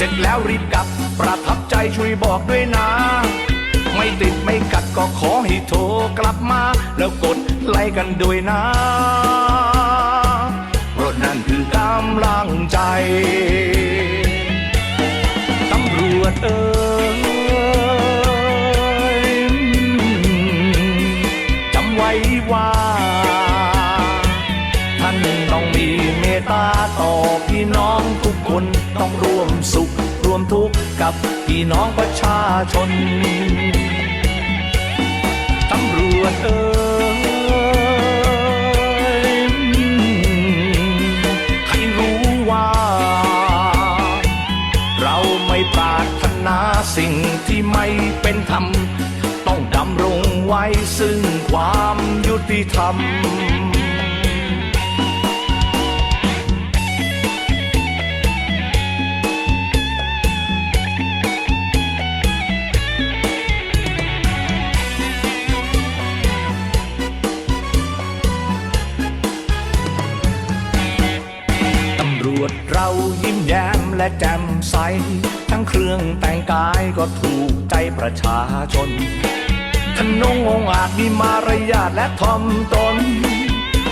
เสร็จแล้วรีบกลับ ประทับใจช่วยบอกด้วยนะ ไม่ติดไม่กัดก็ขอให้โทรกลับมา แล้วกดไลค์กันด้วยนะรถนั่นคือกำลังใจตำรวจเออ ต้องร่วมสุขร่วมทุกข์กับพี่น้องประชาชนตำรวจเอ่ยให้รู้ว่า เราไม่ปรารถนาสิ่งที่ไม่เป็นธรรม ต้องดำรงไว้ซึ่งความยุติธรรมำรวจเรายิ้มแย้มและแจ่มใส ทั้งเครื่องแต่งกายก็ถูกใจประชาชนทนงองอาจมีมารยาทและทอมตน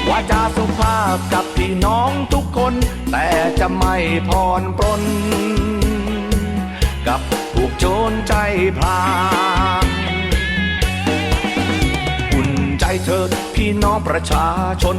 วาจาสุภาพกับพี่น้องทุกคน แต่จะไม่พรปรนกับพวกโจรใจพลานอุ่นใจเธอพี่น้องประชาชน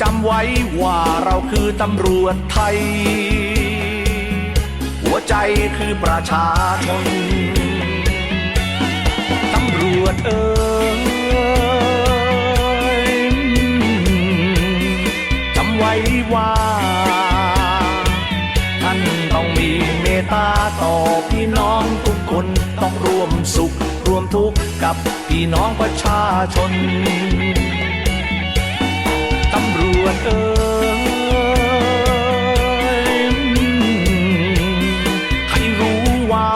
จำไว้ว่าเราคือตำรวจไทย หัวใจคือประชาชน ตำรวจเอ่ยจำไว้ว่าท่านต้องมีเมตตาต่อพี่น้องทุกคนต้องร่วมสุขร่วมทุกข์กับพี่น้องประชาชน วนเอ่ยให้รู้ว่า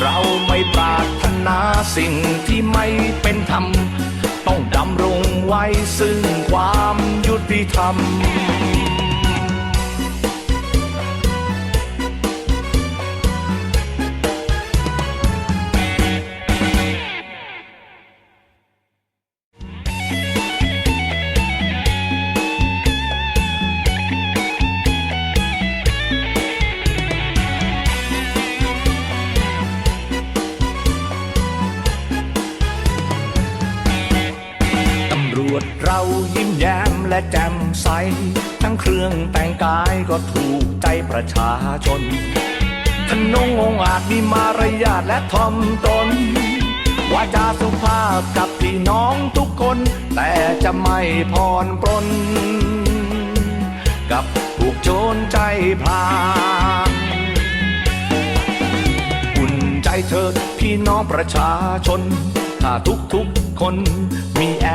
เราไม่ปรารถนาสิ่งที่ไม่เป็นธรรม ต้องดำรงไว้ซึ่งความยุติธรรม เรายิ้มแย้มและแจ่มใส ทั้งเครื่องแต่งกายก็ถูกใจประชาชนทนงองอาจมีมารยาทและทอมตนวาจาสุภาพกับพี่น้องทุกคน แต่จะไม่พรปรนกับพวกโจรใจพลางอุ่นใจเธอพี่น้องประชาชน ถ้าทุกๆคนมีแอ